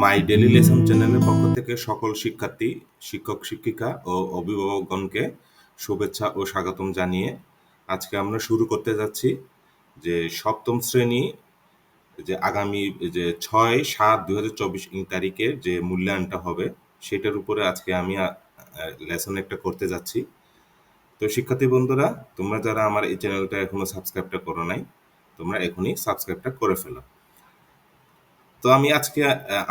মাই daily lesson চ্যানেলের পক্ষ থেকে সকল শিক্ষার্থী, শিক্ষক, শিক্ষিকা ও অভিভাবকগণকে শুভেচ্ছা ও স্বাগতম জানিয়ে আজকে আমরা শুরু করতে যাচ্ছি যে সপ্তম শ্রেণি, যে আগামী, যে ছয় সাত দুই হাজার চব্বিশ ইং তারিখে যে মূল্যায়নটা হবে, সেটার উপরে আজকে আমি লেসন একটা করতে যাচ্ছি। তো শিক্ষার্থী বন্ধুরা, তোমরা যারা আমার এই চ্যানেলটা এখনও সাবস্ক্রাইবটা করো নাই, তোমরা এখনই সাবস্ক্রাইবটা করে ফেলো। তো আমি আজকে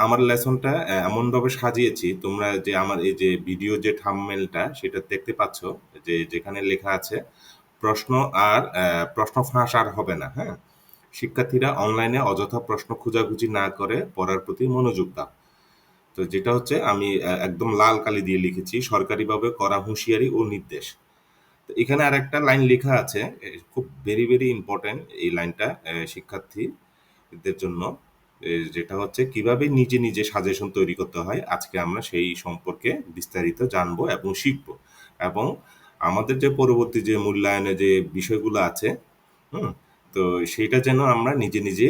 আমার লেসনটা এমনভাবে সাজিয়েছি। তোমরা যে আমার এই যে ভিডিও যে থাম্বনেলটা সেটা দেখতে পাচ্ছ, যে যেখানে লেখা আছে, প্রশ্ন আর প্রশ্ন ফাঁস আর হবে না। হ্যাঁ? শিক্ষার্থীরা অনলাইনে অযথা প্রশ্ন খোঁজাখুঁজি না করে পড়ার প্রতি মনোযোগ দাও। তো যেটা হচ্ছে, আমি একদম লাল কালি দিয়ে লিখেছি, সরকারিভাবে করা হুঁশিয়ারি ও নির্দেশ। তো এখানে আর একটা লাইন লেখা আছে খুব ভেরি ভেরি ইম্পর্টেন্ট এই লাইনটা শিক্ষার্থীদের জন্য। যেটা হচ্ছে কীভাবে নিজে নিজে সাজেশন তৈরি করতে হয়, আজকে আমরা সেই সম্পর্কে বিস্তারিত জানব এবং শিখব। এবং আমাদের যে পরবর্তী যে মূল্যায়নে যে বিষয়গুলো আছে, হুম, তো সেইটা যেন আমরা নিজে নিজে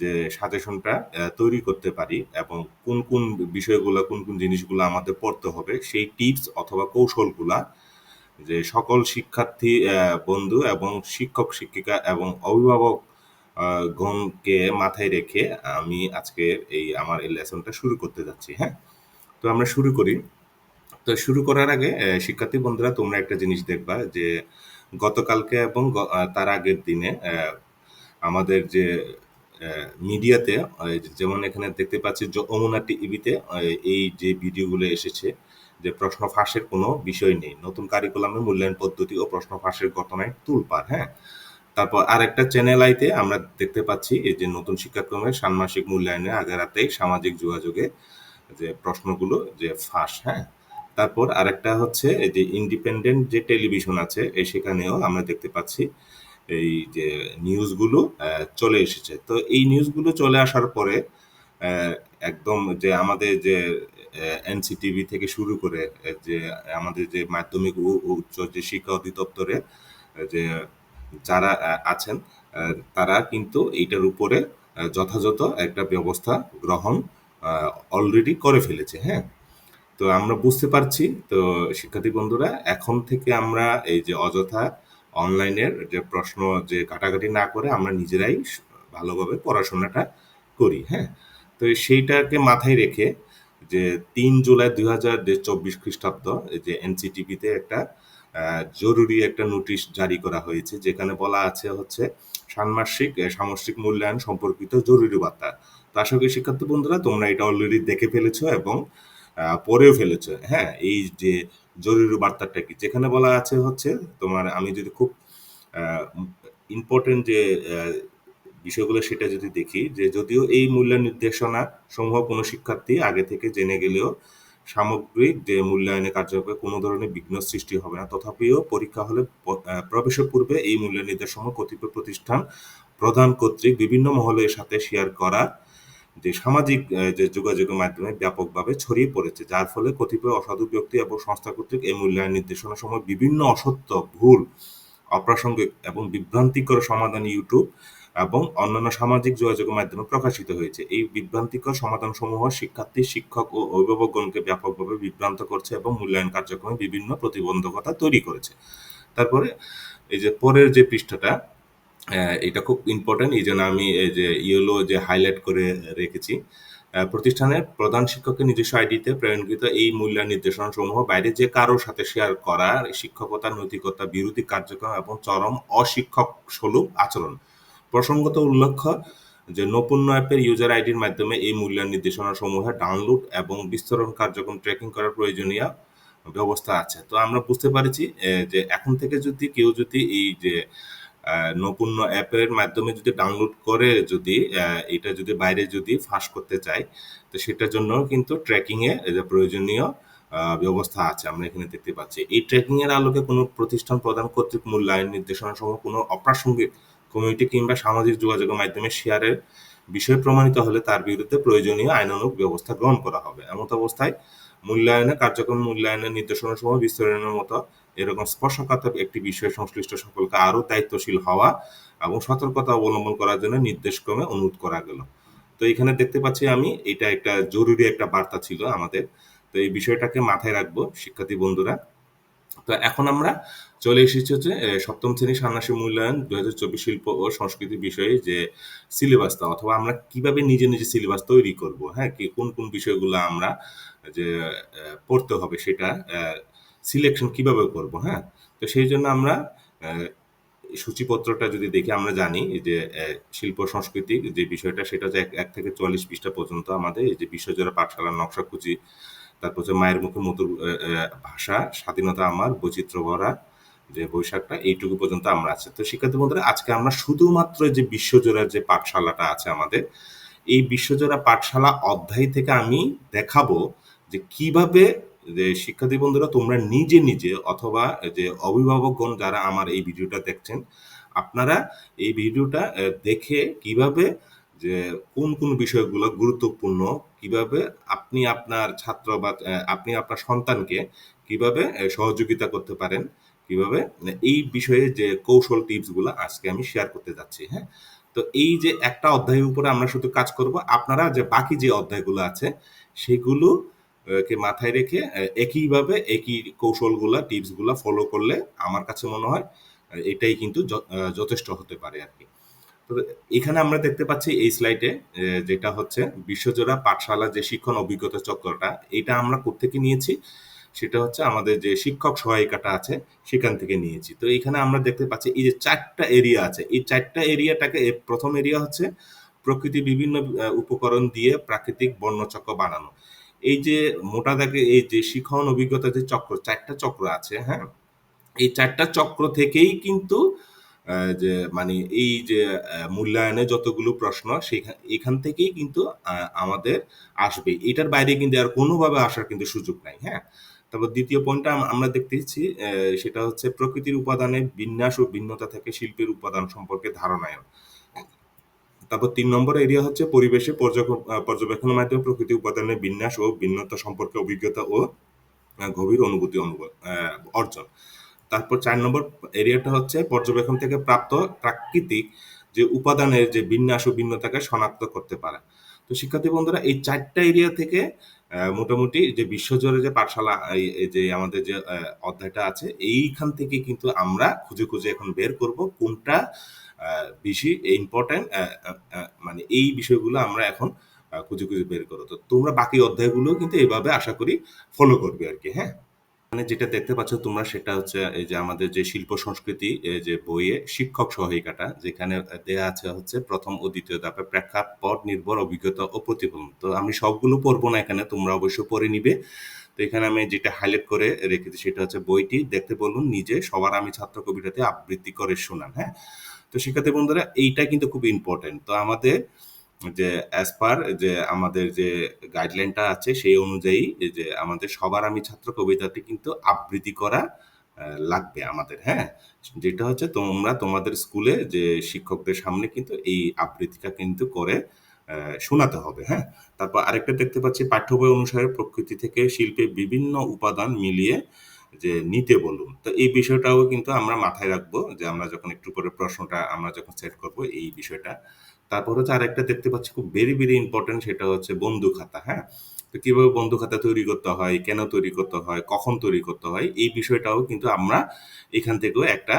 যে সাজেশনটা তৈরি করতে পারি এবং কোন কোন বিষয়গুলো, কোন কোন জিনিসগুলো আমাদের পড়তে হবে, সেই টিপস অথবা কৌশলগুলা যে সকল শিক্ষার্থী বন্ধু এবং শিক্ষক, শিক্ষিকা এবং অভিভাবক গণকে মাথায় রেখে আমি আজকে এই আমার এই লেসনটা শুরু করতে যাচ্ছি হ্যাঁ? তো আমরা শুরু করি। তো শুরু করার আগে শিক্ষার্থী বন্ধুরা, তোমরা একটা জিনিস দেখবা যে, গতকালকে এবং তার আগের দিনে আমাদের যে মিডিয়াতে যেমন এখানে দেখতে পাচ্ছি যে অমুনা টিভিতে এই যে ভিডিওগুলো এসেছে যে, প্রশ্ন ফাঁসের কোনো বিষয় নেই। নতুন কারিকুলামে মূল্যায়ন পদ্ধতি ও প্রশ্ন ফাঁসের ঘটনায় তুলপার হ্যাঁ? তারপর আরেকটা চ্যানেল আইতে আমরা দেখতে পাচ্ছি এই যে নতুন শিক্ষাক্রমের ষান্মাসিক মূল্যায়নে আগে রাতেই সামাজিক যোগাযোগে যে প্রশ্নগুলো, যে ফাঁস হ্যাঁ? তারপর আরেকটা হচ্ছে এই যে ইন্ডিপেন্ডেন্ট যে টেলিভিশন আছে, এই সেখানেও আমরা দেখতে পাচ্ছি এই যে নিউজগুলো চলে এসেছে। তো এই নিউজগুলো চলে আসার পরে একদম যে আমাদের যে এনসিটিভি থেকে শুরু করে, যে আমাদের যে মাধ্যমিক ও, উচ্চ যে শিক্ষা অধিদপ্তরে, যে যারা আছেন তারা কিন্তু এইটার উপরে যথাযথ একটা ব্যবস্থা গ্রহণ অলরেডি করে ফেলেছে হ্যাঁ? তো আমরা বুঝতে পারছি, তো শিক্ষার্থী বন্ধুরা, এখন থেকে আমরা এই যে অযথা অনলাইনের যে প্রশ্ন যে কাটাকাটি না করে আমরা নিজেরাই ভালোভাবে পড়াশোনাটা করি হ্যাঁ? তো সেইটাকে মাথায় রেখে যে তিন জুলাই দুই হাজার চব্বিশ খ্রিস্টাব্দ যে এনসিটিভিতে একটা জরুরি একটা নোটিশ জারি করা হয়েছে, যেখানে বলা আছে হচ্ছে ষান্মাসিক সামষ্টিক মূল্যায়ন সম্পর্কিত জরুরি বার্তা। তো করি শিক্ষার্থী বন্ধুরা, তোমরা এটা অলরেডি দেখে ফেলেছো এবং পড়েও ফেলেছো। হ্যাঁ এই যে জরুরি বার্তাটা কি? যেখানে বলা আছে হচ্ছে, তোমার আমি যদি খুব ইম্পর্টেন্ট যে বিষয়গুলো সেটা যদি দেখি, যে যদিও এই মূল্য নির্দেশনা সমূহ কোনো শিক্ষার্থী আগে থেকে জেনে গেলেও সামগ্রিক যে মূল্যায়নের কার্যক্রমে কোনো ধরনের বিঘ্ন সৃষ্টি হবে না। তথাপিও পরীক্ষা হলে প্রবেশের পূর্বে এই মূল্য নির্দেশসমূহ কতিপয় প্রতিষ্ঠান প্রধান কর্তৃক বিভিন্ন মহলের সাথে শেয়ার করা যে সামাজিক যে যোগাযোগের মাধ্যমে ব্যাপকভাবে ছড়িয়ে পড়েছে, যার ফলে কতিপয় অসাধু ব্যক্তি এবং সংস্থা কর্তৃক এই মূল্যায়ন নির্দেশনা সময় বিভিন্ন অসত্য, ভুল, অপ্রাসঙ্গিক এবং বিভ্রান্তিকর সমাধান ইউটিউব এবং অন্যান্য সামাজিক যোগাযোগের মাধ্যমে প্রকাশিত হয়েছে। এই বিভ্রান্তিকর সমাধানসমূহ শিক্ষার্থী, শিক্ষক ও অভিভাবকগণকে ব্যাপকভাবে বিভ্রান্ত করছে এবং মূল্যায়ন কার্যক্রমে বিভিন্ন প্রতিবন্ধকতা তৈরি করেছে। তারপরে এই যে পরের যে পৃষ্ঠাটা এটা খুব ইম্পর্টেন্ট এই জন্য আমি এই যে ইয়েলো যে হাইলাইট করে রেখেছি। প্রতিষ্ঠানের প্রধান শিক্ষকের নিজস্ব আইডিতে প্রেরণকৃত এই মূল্যায়ন নির্দেশনা সমূহ বাইরে যে কারোর সাথে শেয়ার করা, শিক্ষকতা, নৈতিকতা, বিরোধী কার্যক্রম এবং চরম অশিক্ষক সুলভ আচরণ। প্রসঙ্গত উল্লেখ্য যে নপুণ্য অ্যাপের ইউজার আইডির মাধ্যমে এই মূল্যায়ন নির্দেশনা সমূহে ডাউনলোড এবং বিস্তরণ কার্যক্রম ট্র্যাকিং করার প্রয়োজনীয় ব্যবস্থা আছে। তো আমরা বুঝতে পারছি যে এখন থেকে যদি কেউ যদি এই যে নপুণ্য অ্যাপের মাধ্যমে যদি ডাউনলোড করে যদি এটা যদি বাইরে যদি ফাঁস করতে চায়, তো সেটার জন্য কিন্তু ট্র্যাকিংয়ে প্রয়োজনীয় ব্যবস্থা আছে আমরা এখানে দেখতে পাচ্ছি। এই ট্র্যাকিং এর আলোকে কোনো প্রতিষ্ঠান প্রদান কর্তৃক মূল্যায়ন নির্দেশনা সমূহ কোনো অপ্রাসঙ্গিক কমিউনিটি কিংবা সামাজিক যোগাযোগের মাধ্যমে শেয়ারের বিষয় প্রমাণিত হলে তার বিরুদ্ধে প্রয়োজনীয় আইনানুগ ব্যবস্থা গ্রহণ করা হবে। এমত অবস্থায় মূল্যায়নে, কার্যক্রম মূল্যায়নের নির্দেশনা সমূহ বিস্তরণের মতো এরকম স্পর্শকাতর একটি বিষয় সংশ্লিষ্ট সকলকে আরও দায়িত্বশীল হওয়া এবং সতর্কতা অবলম্বন করার জন্য নির্দেশক্রমে অনুরোধ করা গেল। তো এখানে দেখতে পাচ্ছি আমি, এটা একটা জরুরি একটা বার্তা ছিল আমাদের। তো এই বিষয়টাকে মাথায় রাখব, শিক্ষার্থী বন্ধুরা। তো এখন আমরা চলে এসেছি হচ্ছে সপ্তম শ্রেণির ষান্মাসিক মূল্যায়ন দু হাজার চব্বিশ শিল্প ও সংস্কৃতি বিষয়ে যে সিলেবাসটা অথবা আমরা কীভাবে নিজে নিজে সিলেবাস তৈরি করব হ্যাঁ কি, কোন কোন বিষয়গুলো আমরা যে পড়তে হবে সেটা সিলেকশন কীভাবে করব হ্যাঁ? তো সেই জন্য আমরা সূচিপত্রটা যদি দেখি, আমরা জানি যে শিল্প সংস্কৃতির যে বিষয়টা, সেটা হচ্ছে এক থেকে চুয়াল্লিশ পৃষ্ঠা পর্যন্ত আমাদের, এই যে বিশ্বজোড়া পাঠশালার নকশাকুচি তারপর হচ্ছে মায়ের মুখে মধুর ভাষা, স্বাধীনতা আমার, বৈচিত্র্য ভরা যে বৈশাখটা, এইটুকু পর্যন্ত আমরা আছি। তো শিক্ষার্থী বন্ধুরা, আজকে আমরা শুধুমাত্র যে বিশ্বজোড়ার যে পাঠশালাটা আছে আমাদের, এই বিশ্বজোড়া পাঠশালা অধ্যায় থেকে আমি দেখাবো যে কীভাবে, যে শিক্ষার্থী বন্ধুরা, তোমরা নিজে নিজে অথবা যে অভিভাবকগণ যারা আমার এই ভিডিওটা দেখছেন, আপনারা এই ভিডিওটা দেখে কীভাবে যে কোন কোন বিষয়গুলো গুরুত্বপূর্ণ, কীভাবে আপনি আপনার ছাত্র বা আপনি আপনার সন্তানকে কীভাবে সহযোগিতা করতে পারেন, কীভাবে এই বিষয়ে যে কৌশল টিপসগুলো আজকে আমি শেয়ার করতে যাচ্ছি হ্যাঁ? তো এই যে একটা অধ্যায়ের উপরে আমরা শুধু কাজ করব, আপনারা যে বাকি যে অধ্যায়গুলো আছে, সেগুলো কে মাথায় রেখে একইভাবে একই কৌশলগুলা, টিপসগুলা ফলো করলে আমার কাছে মনে হয় এটাই কিন্তু যথেষ্ট হতে পারে আর কি। তো এখানে আমরা দেখতে পাচ্ছি এই স্লাইডে যেটা হচ্ছে বিশ্বজোড়া পাঠশালা যে শিক্ষণ অভিজ্ঞতা চক্রটা, এটা আমরা কোত্থেকে নিয়েছি? সেটা হচ্ছে আমাদের যে শিক্ষক সহায়িকাটা আছে, সেখান থেকে নিয়েছি। তো এখানে আমরা দেখতে পাচ্ছি এই যে চারটা এরিয়া আছে, এই চারটা এরিয়াটাকে প্রথম এরিয়া হচ্ছে প্রকৃতি বিভিন্ন উপকরণ দিয়ে প্রাকৃতিক বর্ণচক্র বানানো। এই যে মোটা দাগে এই যে শিক্ষণ অভিজ্ঞতা যে চক্র, চারটা চক্র আছে হ্যাঁ? এই চারটা চক্র থেকেই কিন্তু যে মানে এই যে মূল্যায়নে যতগুলো প্রশ্ন এখান থেকেই কিন্তু আমাদের আসবে। এটার বাইরে কিন্তু আর কোনোভাবে আসার কিন্তু সুযোগ নাই হ্যাঁ? তারপর দ্বিতীয় পয়েন্টটা আমরা দেখতেছি সেটা হচ্ছে প্রকৃতির উপাদানের বিন্যাস ও ভিন্নতা থেকে শিল্পের উপাদান সম্পর্কে ধারণায়ন। তারপর তিন নম্বর এরিয়া হচ্ছে পরিবেশে পর্যবেক্ষণ পর্যবেক্ষণের মাধ্যমে প্রকৃতি উপাদানের বিন্যাস ও ভিন্নতা সম্পর্কে অভিজ্ঞতা ও গভীর অনুভূতি অর্জন। তারপর চার নম্বর এরিয়াটা হচ্ছে পর্যবেক্ষণ থেকে প্রাপ্ত প্রাকৃতিক যে উপাদানের যে বিন্যাস ও ভিন্নতাকে শনাক্ত করতে পারে। তো শিক্ষার্থী বন্ধুরা, এই চারটা এরিয়া থেকে মোটামুটি যে বিশ্বজুড়ে যে পাঠশালা যে আমাদের যে অধ্যায়টা আছে, এইখান থেকে কিন্তু আমরা খুঁজে খুঁজে এখন বের করব কোনটা বেশি ইম্পর্টেন্ট মানে এই বিষয়গুলো আমরা এখন খুঁজে খুঁজে বের করব। তো তোমরা বাকি অধ্যায়গুলো কিন্তু এভাবে আশা করি ফলো করবে আর কি হ্যাঁ? মানে যেটা দেখতে পাচ্ছ তোমরা সেটা হচ্ছে এই যে আমাদের যে শিল্প সংস্কৃতি যে বইয়ে শিক্ষক সহায়িকাটা, যেখানে দেয়া আছে হচ্ছে প্রথম ও দ্বিতীয় ধাপে প্রেক্ষাপট, নির্ভর, অভিজ্ঞতা ও প্রতিফলন। তো আমি সবগুলো পড়ব না এখানে, তোমরা অবশ্য পড়ে নিবে। তো এখানে আমি যেটা হাইলাইট করে রেখেছি সেটা হচ্ছে বইটি, দেখতে বলুন নিজে, সবার আমি ছাত্র কবিতাতে আবৃত্তি করে শোনান হ্যাঁ? তো শিক্ষার্থী বন্ধুরা, এইটা কিন্তু খুব ইম্পর্টেন্ট তো আমাদের যে অ্যাজ পার যে আমাদের যে গাইডলাইনটা আছে সেই অনুযায়ী যে আমাদের সবার আমি ছাত্র কবিতাটি কিন্তু আবৃত্তি করা লাগবে আমাদের হ্যাঁ? যেটা হচ্ছে তোমরা তোমাদের স্কুলে যে শিক্ষকদের সামনে কিন্তু এই আবৃত্তিটা কিন্তু করে শোনাতে হবে হ্যাঁ? তারপর আরেকটা দেখতে পাচ্ছি পাঠ্য বই অনুসারে প্রকৃতি থেকে শিল্পে বিভিন্ন উপাদান মিলিয়ে যে নিতে বলুন। তো এই বিষয়টাও কিন্তু আমরা মাথায় রাখব যে আমরা যখন একটু পরে প্রশ্নটা আমরা যখন সেট করব এই বিষয়টা। তারপর হচ্ছে আরেকটা দেখতে পাচ্ছি খুব ভেরি ভেরি ইম্পর্টেন্ট সেটা হচ্ছে বন্ধু খাতা হ্যাঁ? তো কীভাবে বন্ধু খাতা তৈরি করতে হয়, কেন তৈরি করতে হয়, কখন তৈরি করতে হয়, এই বিষয়টাও কিন্তু আমরা এখান থেকেও একটা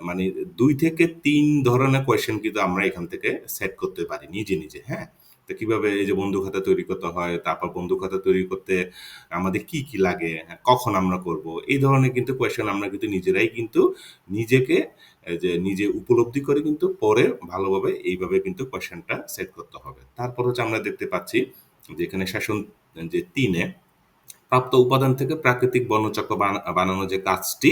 মানে দুই থেকে তিন ধরনের কোয়েশ্চেন কিন্তু আমরা এখান থেকে সেট করতে পারি নিজে নিজে হ্যাঁ? তো কীভাবে এই যে বন্ধু খাতা তৈরি করতে হয় তারপর বন্ধু খাতা তৈরি করতে আমাদের কি কি লাগে হ্যাঁ, কখন আমরা করব এই ধরনের কিন্তু কোয়েশ্চেন আমরা কিন্তু নিজেরাই কিন্তু নিজেকে যে নিজে উপলব্ধি করে কিন্তু পরে ভালোভাবে এইভাবে কিন্তু কোয়েশ্চেনটা সেট করতে হবে। তারপর হচ্ছে আমরা দেখতে পাচ্ছি যে এখানে শাসন যে তিনে প্রাপ্ত উপাদান থেকে প্রাকৃতিক বর্ণচক্র বানা- বানানো যে কাজটি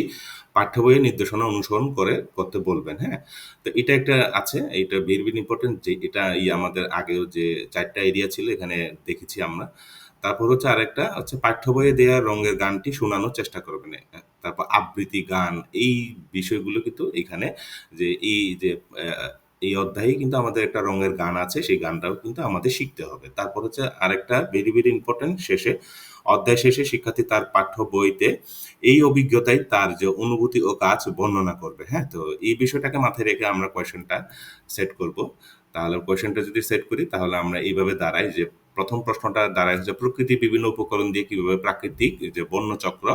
পাঠ্য বইয়ের নির্দেশনা অনুসরণ করে করতে বলবেন হ্যাঁ? তো এটা একটা আছে, এটা ভেরি ভেরি ইম্পর্টেন্ট যে এটা এই আমাদের আগেও যে চারটা এরিয়া ছিল এখানে দেখেছি আমরা। তারপর হচ্ছে আরেকটা হচ্ছে পাঠ্য বইয়ে দেওয়া রঙের গানটি শোনানোর চেষ্টা করবেন তারপর আবৃত্তি গান, এই বিষয়গুলো কিন্তু এখানে যে এই যে এই অধ্যায়ে কিন্তু আমাদের একটা রঙের গান আছে, সেই গানটাও কিন্তু আমাদের শিখতে হবে। তারপর হচ্ছে আরেকটা ভেরি ভেরি ইম্পর্টেন্ট শেষে অধ্যায় শেষে শিক্ষার্থী তার পাঠ্য বইতে এই অভিজ্ঞতায় তার যে অনুভূতি ও কাজ বর্ণনা করবে হ্যাঁ? তো এই বিষয়টাকে মাথায় রেখে আমরা কোয়েশনটা সেট করব। তাহলে কোয়েশ্চেনটা যদি সেট করি, তাহলে আমরা এইভাবে দাঁড়াই যে প্রথম প্রশ্নটা দাঁড়ায় হচ্ছে, প্রকৃতি বিভিন্ন উপকরণ দিয়ে কীভাবে প্রাকৃতিক যে বন্যচক্র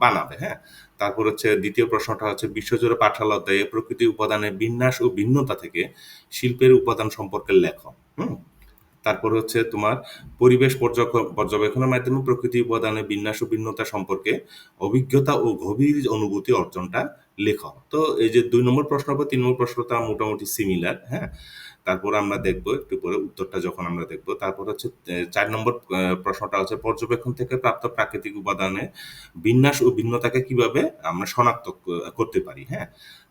বানাবে হ্যাঁ? তারপর হচ্ছে দ্বিতীয় প্রশ্নটা হচ্ছে, বিশ্বজুড়ে পাঠশালা অধ্যায়ে প্রকৃতি উপাদানের বিন্যাস ও ভিন্নতা থেকে শিল্পের উপাদান সম্পর্কে লেখ, হুম? তারপর হচ্ছে তোমার পরিবেশ পর্যবেক্ষণের মাধ্যমে প্রকৃতি উপাদানের বিন্যাস ও ভিন্নতা সম্পর্কে অভিজ্ঞতা ও গভীর অনুভূতি অর্জনটা লেখ। তো এই যে দুই নম্বর প্রশ্ন বা তিন নম্বর প্রশ্নটা মোটামুটি সিমিলার হ্যাঁ? তারপর আমরা দেখব, একটু পরে উত্তরটা যখন আমরা দেখব, তারপর হচ্ছে চার নম্বর প্রশ্নটা হচ্ছে, পর্যবেক্ষণ থেকে প্রাপ্ত প্রাকৃতিক উপাদানে বিন্যাস ও ভিন্নতাকে কীভাবে আমরা শনাক্ত করতে পারি হ্যাঁ?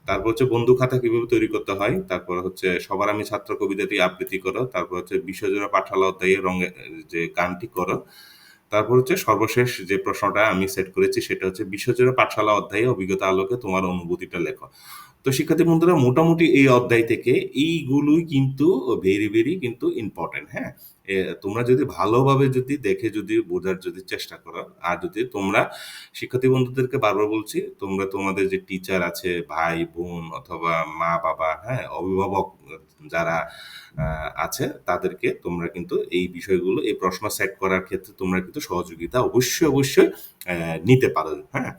তারপর হচ্ছে বন্ধু খাতা কীভাবে তৈরি করতে হয়, তারপর হচ্ছে সবার আমি ছাত্র কবিতাটি আবৃত্তি করো, তারপর হচ্ছে বিশ্বজোড়া পাঠালা অধ্যায়ে রঙে যে গানটি করো, তারপর হচ্ছে সর্বশেষ যে প্রশ্নটা আমি সেট করেছি সেটা হচ্ছে বিশ্বজোড়া পাঠশালা অধ্যায়ে অভিজ্ঞতা আলোকে তোমার অনুভূতিটা লেখো। তো শিক্ষার্থী বন্ধুরা, মোটামুটি এই অধ্যায় থেকে এইগুলোই কিন্তু ভেরি ভেরি কিন্তু ইম্পর্টেন্ট হ্যাঁ? তোমরা যদি ভালোভাবে যদি দেখে যদি বোঝার যদি চেষ্টা করো, আর যদি তোমরা শিক্ষার্থী বন্ধুদেরকে বারবার বলছি, তোমরা তোমাদের যে টিচার আছে, ভাই, বোন অথবা মা, বাবা হ্যাঁ অভিভাবক যারা আছে, তাদেরকে তোমরা কিন্তু এই বিষয়গুলো, এই প্রশ্ন সেট করার ক্ষেত্রে তোমরা কিন্তু সহযোগিতা অবশ্যই অবশ্যই নিতে পারো হ্যাঁ।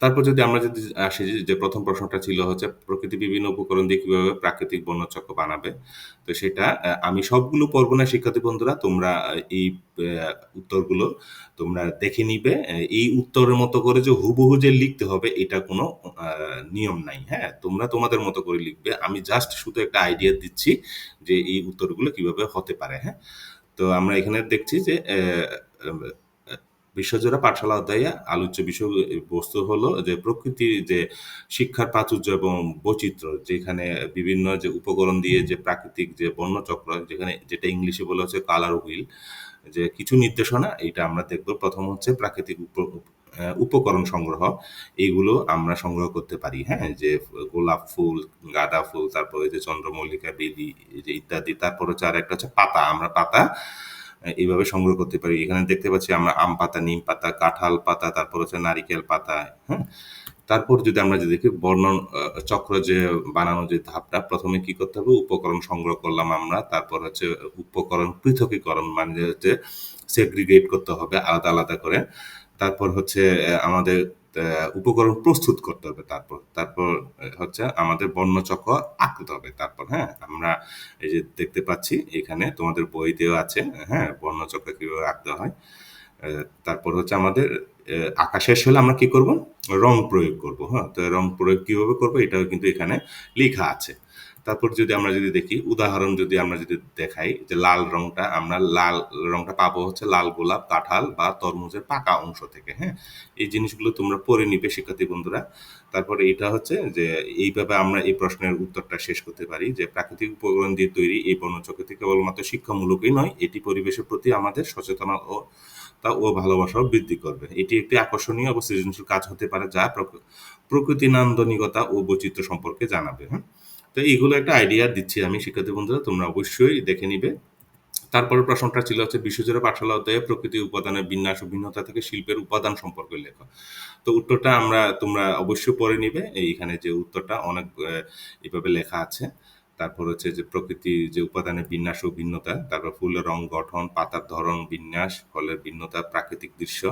তারপর যদি আমরা যদি আসি যে- প্রথম প্রশ্নটা ছিল হচ্ছে প্রকৃতি বিভিন্ন উপকরণ দিয়ে কীভাবে প্রাকৃতিক বন্যচক্র বানাবে? তো সেটা আমি সবগুলো পড়ব না শিক্ষার্থী বন্ধুরা, তোমরা এই উত্তরগুলো তোমরা দেখে নিবে। এই উত্তরের মতো করে যে হুবহু যে লিখতে হবে, এটা কোনো নিয়ম নাই হ্যাঁ? তোমরা তোমাদের মতো করে লিখবে। আমি জাস্ট শুধু একটা আইডিয়া দিচ্ছি যে এই উত্তরগুলো কীভাবে হতে পারে হ্যাঁ? তো আমরা এখানে দেখছি যে বিশ্বজোড়া পাঠশালা অধ্যায়ে আলোচ্য বিষয় বস্তু হলো যে প্রকৃতির যে শিক্ষার প্রাচুর্য এবং বৈচিত্র্য, যেখানে বিভিন্ন যে উপকরণ দিয়ে যে প্রাকৃতিক যে বর্ণচক্র, যেখানে যেটা ইংলিশে বলা হচ্ছে কালার হুইল যে কিছু নির্দেশনা এটা আমরা দেখব। প্রথম হচ্ছে প্রাকৃতিক উপ- উপকরণ সংগ্রহ, এইগুলো আমরা সংগ্রহ করতে পারি হ্যাঁ? যে গোলাপ ফুল, গাঁদা ফুল, তারপরে যে চন্দ্রমল্লিকা বেদি যে ইত্যাদি, তারপর হচ্ছে আর একটা হচ্ছে পাতা, আমরা পাতা এইভাবে সংগ্রহ করতে পারি। এখানে দেখতে পাচ্ছি আমরা আম পাতা, নিম পাতা, কাঁঠাল পাতা, তারপর হচ্ছে নারিকেল পাতা হ্যাঁ? তারপর যদি আমরা যদি দেখি বর্ণন চক্র যে বানানো যে ধাপটা, প্রথমে কি করতে হবে? উপকরণ সংগ্রহ করলাম আমরা, তারপর হচ্ছে উপকরণ পৃথকীকরণ মানে হচ্ছে সেগ্রিগেট করতে হবে আলাদা আলাদা করে। তারপর হচ্ছে আমাদের উপকরণ প্রস্তুত করতে হবে। তারপর তারপর হচ্ছে আমাদের বর্ণচক্র আঁকতে হবে। তারপর হ্যাঁ আমরা এই যে দেখতে পাচ্ছি, এখানে তোমাদের বই বইতেও আছে হ্যাঁ বর্ণচক্র কীভাবে আঁকতে হয়। তারপর হচ্ছে আমাদের আঁকা শেষ হলে আমরা কি করব? রং প্রয়োগ করব হ্যাঁ তো রং প্রয়োগ কীভাবে করব? এটাও কিন্তু এখানে লেখা আছে। তারপর যদি আমরা যদি দেখি, উদাহরণ যদি আমরা যদি দেখাই যে লাল রংটা আমরা লাল রংটা পাবো হচ্ছে লাল গোলাপ, কাঁঠাল বা তরমুজের পাকা অংশ থেকে হ্যাঁ? এই জিনিসগুলো তোমরা পড়ে নিবে শিক্ষার্থী বন্ধুরা। তারপরে এটা হচ্ছে যে এইভাবে আমরা এই প্রশ্নের উত্তরটা শেষ করতে পারি যে প্রাকৃতিক উপকরণ দিয়ে তৈরি এই বর্ণচক্রটি কেবলমাত্র শিক্ষামূলকই নয়, এটি পরিবেশের প্রতি আমাদের সচেতনতা ও তা ও ভালোবাসাও বৃদ্ধি করবে। এটি একটি আকর্ষণীয় ও সৃজনশীল কাজ হতে পারে যা প্রক- প্রকৃতি নান্দনিকতা ও বৈচিত্র্য সম্পর্কে জানাবে হ্যাঁ? তো এইগুলো একটা আইডিয়া দিচ্ছি আমি শিক্ষার্থী বন্ধুরা, তোমরা অবশ্যই দেখে নিবে। তারপরে প্রশ্নটা ছিল হচ্ছে, বিশ্বজোড়া পাঠশালা অধ্যায়ে প্রকৃতি উপাদানের বিন্যাস ও ভিন্নতা থেকে শিল্পের উপাদান সম্পর্কে লেখা। তো উত্তরটা আমরা, তোমরা অবশ্যই পড়ে নিবে। এইখানে যে উত্তরটা অনেক এইভাবে লেখা আছে। তারপর হচ্ছে যে প্রকৃতি যে উপাদানের বিন্যাস ও ভিন্নতা, তারপর ফুলের রং, গঠন, পাতার ধরন, বিন্যাস, ফলের ভিন্নতা, প্রাকৃতিক দৃশ্য,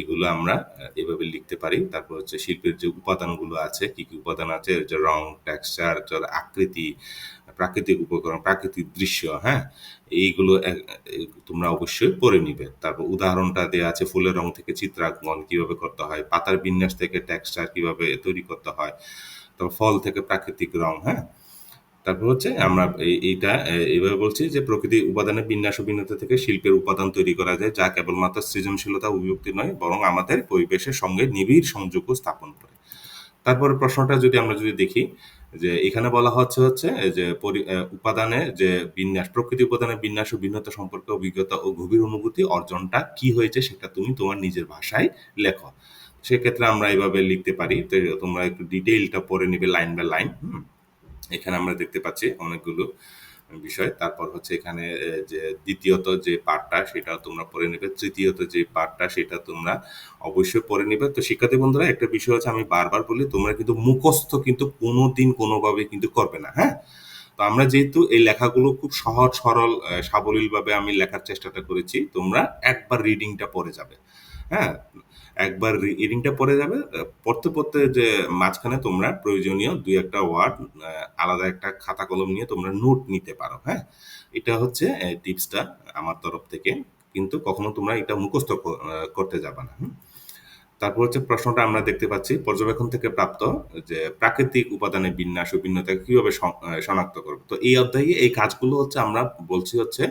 এগুলো আমরা এভাবে লিখতে পারি। তারপর হচ্ছে শিল্পের যে উপাদানগুলো আছে, কি কি উপাদান আছে? যে রং টেক্সচার আকৃতি, প্রাকৃতিক উপকরণ, প্রাকৃতিক দৃশ্য হ্যাঁ? এইগুলো তোমরা অবশ্যই পড়ে নিবে। তারপর উদাহরণটা দেওয়া আছে, ফুলের রং থেকে চিত্রাঙ্কন কীভাবে করতে হয়, পাতার বিন্যাস থেকে টেক্সচার কীভাবে তৈরি করতে হয়, তারপর ফল থেকে প্রাকৃতিক রং হ্যাঁ? তারপর হচ্ছে আমরা এই- এইটা এইভাবে বলছি যে প্রকৃতি উপাদানের বিন্যাস ও ভিন্নতা থেকে শিল্পের উপাদান তৈরি করা যায় যা কেবলমাত্র সৃজনশীলতা অভিব্যক্তি নয়, বরং আমাদের পরিবেশের সঙ্গে নিবিড় সংযোগও স্থাপন করে। তারপরে প্রশ্নটা যদি আমরা যদি দেখি যে এখানে বলা হচ্ছে হচ্ছে যে উপাদানে যে বিন্যাস, প্রকৃতি উপাদানের বিন্যাস ও ভিন্নতা সম্পর্কে অভিজ্ঞতা ও গভীর অনুভূতি অর্জনটা কি হয়েছে সেটা তুমি তোমার নিজের ভাষায় লেখো। সেক্ষেত্রে আমরা এইভাবে লিখতে পারি। তোমরা একটু ডিটেইলটা পড়ে নিবে লাইন বাই লাইন হুম? এখানে আমরা দেখতে পাচ্ছি অনেকগুলো বিষয়। তারপর হচ্ছে এখানে যে দ্বিতীয়ত যে পার্টটা সেটা তোমরা পড়ে নেবে। তৃতীয়ত যে পার্টটা সেটা তোমরা অবশ্যই পড়ে নেবে। তো শিক্ষার্থী বন্ধুরা, একটা বিষয় হচ্ছে আমি বারবার বলি, তোমরা কিন্তু মুখস্থ কিন্তু কোনোদিন কোনোভাবে কিন্তু করবে না হ্যাঁ? তো আমরা যেহেতু এই লেখাগুলো খুব সহজ, সরল সাবলীলভাবে আমি লেখার চেষ্টাটা করেছি, তোমরা একবার রিডিংটা পড়ে যাবে। হ্যাঁ একবার রিডিংটা পড়ে যাবে। পড়তে পড়তে যে মাঝখানে তোমরা প্রয়োজনীয় দুই একটা ওয়ার্ড আলাদা একটা খাতা কলম নিয়ে তোমরা নোট নিতে পারো হ্যাঁ? এটা হচ্ছে টিপসটা আমার তরফ থেকে। কিন্তু কখনো তোমরা এটা মুখস্থ করতে যাবে না তারপর হচ্ছে প্রশ্নটা আমরা দেখতে পাচ্ছি, পর্যবেক্ষণ থেকে প্রাপ্ত যে প্রাকৃতিক উপাদানের বিন্যাস ও ভিন্নতাকে কীভাবে শনাক্ত করব? তো এই অধ্যায়ে এই কাজগুলো হচ্ছে আমরা বলছি হচ্ছে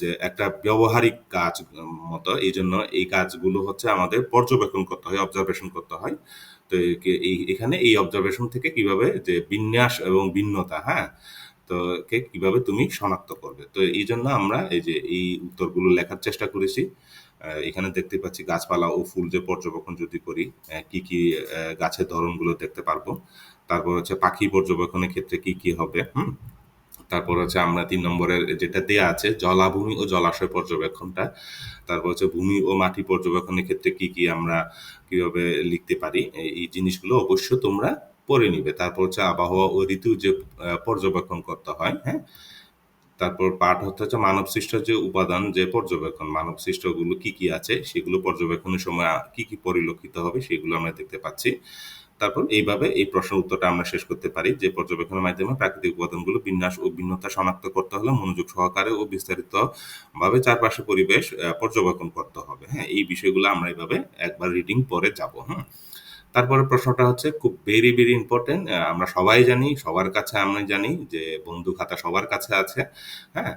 যে একটা ব্যবহারিক কাজ মতো। এই জন্য এই কাজগুলো হচ্ছে আমাদের পর্যবেক্ষণ করতে হয় অবজারভেশন করতে হয়। তো এই এখানে এই অবজারভেশন থেকে কীভাবে যে বিন্যাস এবং ভিন্নতা হ্যাঁ? তো কে, কীভাবে তুমি শনাক্ত করবে? তো এই জন্য আমরা এই যে এই উত্তরগুলো লেখার চেষ্টা করেছি। এখানে দেখতে পাচ্ছি গাছপালা ও ফুল যে পর্যবেক্ষণ যদি করি কি কি গাছের ধরনগুলো দেখতে পারব। তারপর হচ্ছে পাখি পর্যবেক্ষণের ক্ষেত্রে কি কি হবে, হুম? তারপর হচ্ছে আমরা তিন নম্বরের যেটা দেয়া আছে, জলাভূমি ও জলাশয় পর্যবেক্ষণটা। তারপর হচ্ছে ভূমি ও মাটি পর্যবেক্ষণের ক্ষেত্রে কি কি আমরা কীভাবে লিখতে পারি, এই জিনিসগুলো অবশ্যই তোমরা পড়ে নিবে। তারপর হচ্ছে আবহাওয়া ও ঋতু যে পর্যবেক্ষণ করতে হয় হ্যাঁ? তারপর পাঠ হচ্ছে মানব সৃষ্ট যে উপাদান যে পর্যবেক্ষণ, মানব সৃষ্টগুলো কি কি আছে, সেগুলো পর্যবেক্ষণের সময় কি কি পরিলক্ষিত হবে সেগুলো আমরা দেখতে পাচ্ছি। তারপর এইভাবে এই প্রশ্নের উত্তরটা আমরা শেষ করতে পারি যে পর্যবেক্ষণের মাধ্যমে প্রাকৃতিক উপাদানগুলো বিন্যাস ও ভিন্নতা শনাক্ত করতে হলে মনোযোগ সহকারে ও বিস্তারিত ভাবে চারপাশে পরিবেশ পর্যবেক্ষণ করতে হবে। হ্যাঁ এই বিষয়গুলো আমরা এইভাবে একবার রিডিং পরে যাব হ্যাঁ তারপরে প্রশ্নটা হচ্ছে খুব ভেরি ভেরি ইম্পর্টেন্ট আমরা সবাই জানি, সবার কাছে আমরা জানি যে বন্ধু খাতা সবার কাছে আছে হ্যাঁ।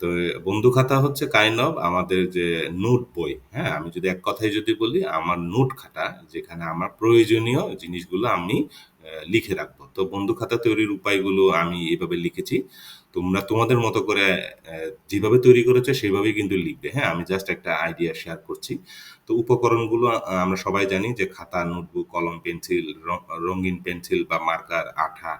তো বন্ধু খাতা হচ্ছে কাইন্ড অফ আমাদের যে নোট বই হ্যাঁ? আমি যদি এক কথায় যদি বলি, আমার নোট খাতা যেখানে আমার প্রয়োজনীয় জিনিসগুলো আমি লিখে রাখব। তো বন্ধু খাতা তৈরির উপায়গুলো আমি এভাবে লিখেছি। তোমরা তোমাদের মতো করে যেভাবে তৈরি করেছ সেভাবেই কিন্তু লিখবে হ্যাঁ? আমি জাস্ট একটা আইডিয়া শেয়ার করছি। তো উপকরণগুলো আমরা সবাই জানি যে খাতা, নোটবুক, কলম, পেন্সিল রঙিন পেন্সিল বা মার্কার আঠা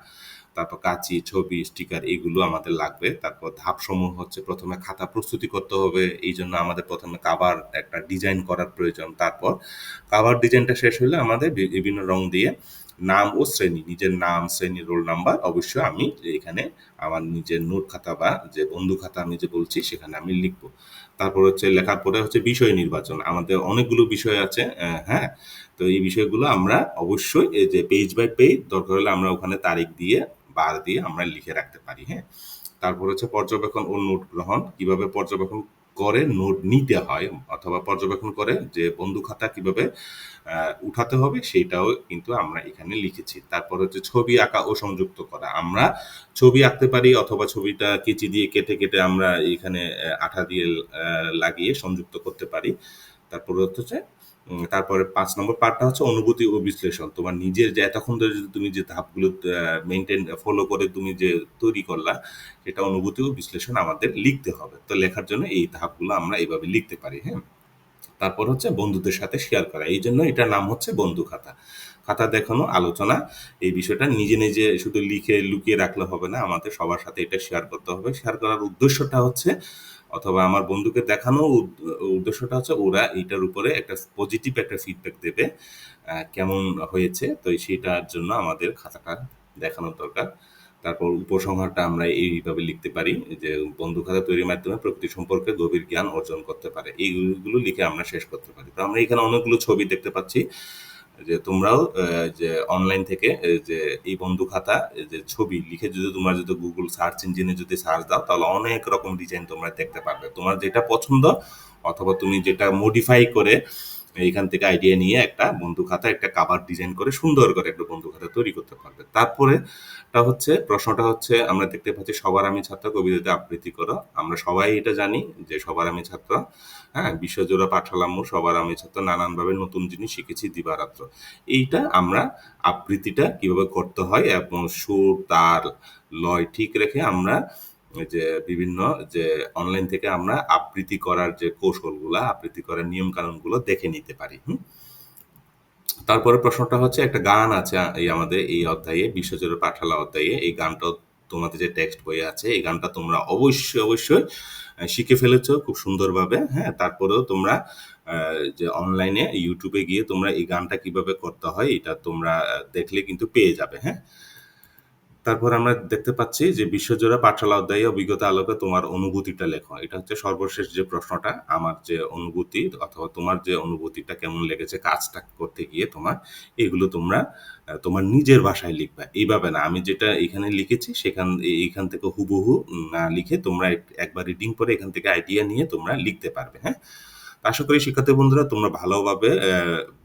তারপর কাঁচি, ছবি স্টিকার এগুলো আমাদের লাগবে। তারপর ধাপ সমূহ হচ্ছে প্রথমে খাতা প্রস্তুতি করতে হবে। এই জন্য আমাদের প্রথমে কাভার একটা ডিজাইন করার প্রয়োজন। তারপর কাভার ডিজাইনটা শেষ হলে আমাদের বিভিন্ন রং দিয়ে নাম ও শ্রেণি, নিজের নাম, শ্রেণি রোল নাম্বার অবশ্যই আমি এখানে আমার নিজের নোট খাতা বা যে বন্ধু খাতা আমি যে বলছি সেখানে আমি লিখব। তারপর হচ্ছে লেখার পরে হচ্ছে বিষয় নির্বাচন। আমাদের অনেকগুলো বিষয় আছে হ্যাঁ? তো এই বিষয়গুলো আমরা অবশ্যই এই যে পেজ বাই পেজ দরকার হলে আমরা ওখানে তারিখ দিয়ে বার দিয়ে আমরা লিখে রাখতে পারি হ্যাঁ? তারপর হচ্ছে পর্যবেক্ষণ ও নোট গ্রহণ। কীভাবে পর্যবেক্ষণ করে নোট নিতে হয় অথবা পর্যবেক্ষণ করে যে বন্ধু খাতা কীভাবে উঠাতে হবে সেটাও কিন্তু আমরা এখানে লিখেছি। তারপর হচ্ছে ছবি আঁকা ও সংযুক্ত করা। আমরা ছবি আঁকতে পারি অথবা ছবিটা কেচি দিয়ে কেটে কেটে আমরা এখানে, আঠা দিয়ে লাগিয়ে সংযুক্ত করতে পারি। তারপর হচ্ছে তারপরে পাঁচ নম্বর পার্টটা হচ্ছে অনুভূতি ও বিশ্লেষণ। তোমার নিজের যে এতক্ষণ ধরে যদি তুমি যে ধাপগুলো মেনটেন ফলো করে তুমি যে তৈরি করলা, সেটা অনুভূতি ও বিশ্লেষণ আমাদের লিখতে হবে। তো লেখার জন্য এই ধাপগুলো আমরা এইভাবে লিখতে পারি হ্যাঁ? তারপর হচ্ছে বন্ধুদের সাথে শেয়ার করা। এই জন্য এটার নাম হচ্ছে বন্ধু খাতা। খাতা দেখানো, আলোচনা, এই বিষয়টা নিজে নিজে শুধু লিখে লুকিয়ে রাখলে হবে না, আমাদের সবার সাথে এটা শেয়ার করতে হবে। শেয়ার করার উদ্দেশ্যটা হচ্ছে অথবা আমার বন্ধুকে দেখানো উদ- উদ্দেশ্যটা হচ্ছে ওরা এটার উপরে একটা পজিটিভ একটা ফিডব্যাক দেবে কেমন হয়েছে, তো সেটার জন্য আমাদের খাতাটা দেখানোর দরকার। তারপর উপসংহারটা আমরা এইভাবে লিখতে পারি যে, বন্ধু খাতা তৈরির মাধ্যমে প্রকৃতি সম্পর্কে গভীর জ্ঞান অর্জন করতে পারে। এইগুলো লিখে আমরা শেষ করতে পারি। তো আমরা এখানে অনেকগুলো ছবি দেখতে পাচ্ছি। যে তোমরাও যে অনলাইন থেকে যে এই বন্ধু খাতা যে ছবি লিখে যদি তোমরা যদি গুগল সার্চ ইঞ্জিনে যদি সার্চ দাও, তাহলে অনেক রকম ডিজাইন তোমরা দেখতে পারবে। তোমার যেটা পছন্দ, অথবা তুমি যেটা মডিফাই করে এইখান থেকে আইডিয়া নিয়ে একটা বন্ধু খাতা একটা কাভার ডিজাইন করে সুন্দর করে একটা বন্ধু খাতা তৈরি করতে পারবে। তারপরে টা হচ্ছে, প্রশ্নটা হচ্ছে, আমরা দেখতে পাচ্ছি সবার আমি ছাত্র, কবিতাতে আবৃত্তি করো। আমরা সবাই এটা জানি যে সবার আমি ছাত্র হ্যাঁ? বিশ্বজোড়া পাঠালামু সবার আমি ছাত্র, নানানভাবে নতুন জিনিস শিখেছি দিবারাত্র। এইটা আমরা আবৃত্তিটা কীভাবে করতে হয় এবং সুর, তাল, লয় ঠিক রেখে আমরা যে বিভিন্ন যে অনলাইন থেকে আমরা আবৃত্তি করার যে কৌশলগুলা, আবৃত্তি করার নিয়ম কানুনগুলো দেখে নিতে পারি, হুম? তারপরে প্রশ্নটা হচ্ছে, একটা গান আছে এই আমাদের এই অধ্যায়ে বিশ্বজোড়া পাঠালা অধ্যায়ে, এই গানটা তোমাদের যে টেক্সট বই আছে, এই গানটা তোমরা অবশ্যই অবশ্যই শিখে ফেলেছো খুব সুন্দরভাবে হ্যাঁ? তারপরেও তোমরা যে অনলাইনে ইউটিউবে গিয়ে তোমরা এই গানটা কীভাবে করতে হয়, এটা তোমরা দেখলে কিন্তু পেয়ে যাবে হ্যাঁ? তারপর আমরা দেখতে পাচ্ছি যে বিশ্বজোড়া পাঠশালা অধ্যায়ে অভিজ্ঞতা আলোকে তোমার অনুভূতিটা লেখো। এটা হচ্ছে সর্বশেষ যে প্রশ্নটা, আমার যে অনুভূতি অথবা তোমার যে অনুভূতিটা কেমন লেগেছে, কাজটা করতে গিয়ে তোমার, এগুলো তোমরা তোমার নিজের ভাষায় লিখবা। এইভাবে না, আমি যেটা এখানে লিখেছি, সেখান, এইখান থেকে হুবহু না লিখে তোমরা একবার রিডিং করে এখান থেকে আইডিয়া নিয়ে তোমরা লিখতে পারবে হ্যাঁ? আশা করি শিক্ষার্থী বন্ধুরা তোমরা ভালোভাবে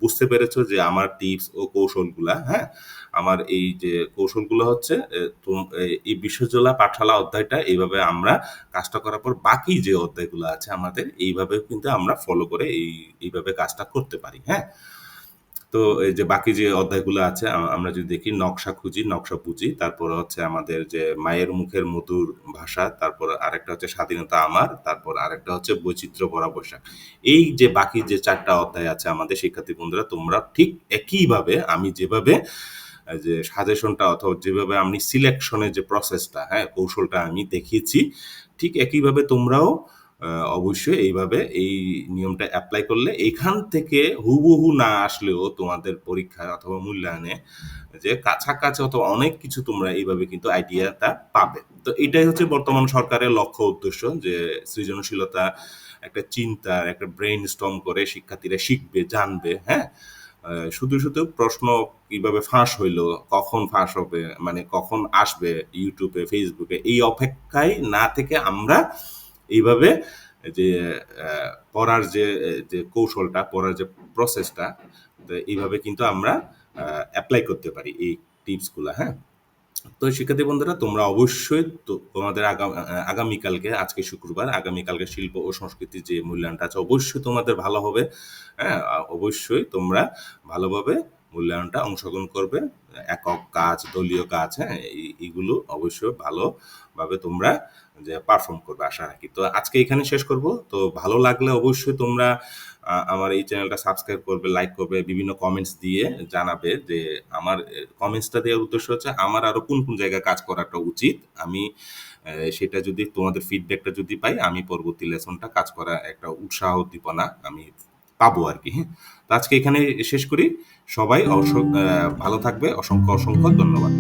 বুঝতে পেরেছ যে আমার টিপস ও কৌশলগুলা হ্যাঁ? আমার এই যে কৌশলগুলো হচ্ছে এই বিশ্বজোলা পাঠশালা অধ্যায়টা এইভাবে আমরা কাজটা করার পর বাকি যে অধ্যায়গুলো আছে আমাদের এইভাবে কিন্তু আমরা ফলো করে এই, এইভাবে কাজটা করতে পারি হ্যাঁ? তো এই যে বাকি যে অধ্যায়গুলো আছে আমরা যদি দেখি নকশা খুঁজি, নকশা বুঝি, তারপর হচ্ছে আমাদের যে মায়ের মুখের মধুর ভাষা, তারপর আরেকটা হচ্ছে স্বাধীনতা আমার, তারপর আরেকটা হচ্ছে বৈচিত্র্য ভরা বৈশাখ। এই যে বাকি যে চারটা অধ্যায় আছে আমাদের শিক্ষার্থী বন্ধুরা, তোমরা ঠিক একইভাবে আমি যেভাবে যে সাজেশনটা অথবা যেভাবে আমি সিলেকশনের যে প্রসেসটা হ্যাঁ কৌশলটা আমি দেখিয়েছি, ঠিক একইভাবে তোমরাও অবশ্যই এইভাবে এই নিয়মটা অ্যাপ্লাই করলে এখান থেকে হুবহু না আসলেও তোমাদের পরীক্ষা অথবা মূল্যায়নে যে কাছাকাছি অথবা অনেক কিছু তোমরা এইভাবে কিন্তু আইডিয়াটা পাবে। তো এটাই হচ্ছে বর্তমান সরকারের লক্ষ্য উদ্দেশ্য যে সৃজনশীলতা একটা চিন্তার, একটা ব্রেইন স্টর্ম করে শিক্ষার্থীরা শিখবে, জানবে হ্যাঁ? শুধু শুধু প্রশ্ন কীভাবে ফাঁস হইল, কখন ফাঁস হবে মানে কখন আসবে ইউটিউবে ফেসবুকে এই অপেক্ষায় না থেকে আমরা এইভাবে যে পড়ার যে যে কৌশলটা, পড়ার যে প্রসেসটা এইভাবে কিন্তু আমরা অ্যাপ্লাই করতে পারি এই টিপসগুলো হ্যাঁ? তো শিক্ষার্থী বন্ধুরা, তোমরা অবশ্যই তোমাদের আগাম- আগামীকালকে, আজকে শুক্রবার, আগামীকালকে শিল্প ও সংস্কৃতির যে মূল্যায়নটা আছে, অবশ্যই তোমাদের ভালো হবে হ্যাঁ? অবশ্যই তোমরা ভালোভাবে মূল্যায়নটা অংশগ্রহণ করবে, একক কাজ, দলীয় কাজ হ্যাঁ? এই- এইগুলো অবশ্যই ভালোভাবে তোমরা যে পারফর্ম করবে আশা রাখি। তো আজকে এখানে শেষ করব। তো ভালো লাগলে অবশ্যই তোমরা আমার এই চ্যানেলটা সাবস্ক্রাইব করবে লাইক করবে, বিভিন্ন কমেন্টস দিয়ে জানাবে যে আমার কমেন্টসটা দেওয়ার উদ্দেশ্য হচ্ছে আমার আরও কোন কোন জায়গায় কাজ করাটা উচিত। আমি সেটা যদি তোমাদের ফিডব্যাকটা যদি পাই, আমি পরবর্তী লেসনটা কাজ করা একটা উৎসাহ উদ্দীপনা আমি পাবো আর কি হ্যাঁ? তো আজকে এখানে শেষ করি। সবাই ভালো থাকবে। অসংখ্য অসংখ্য ধন্যবাদ।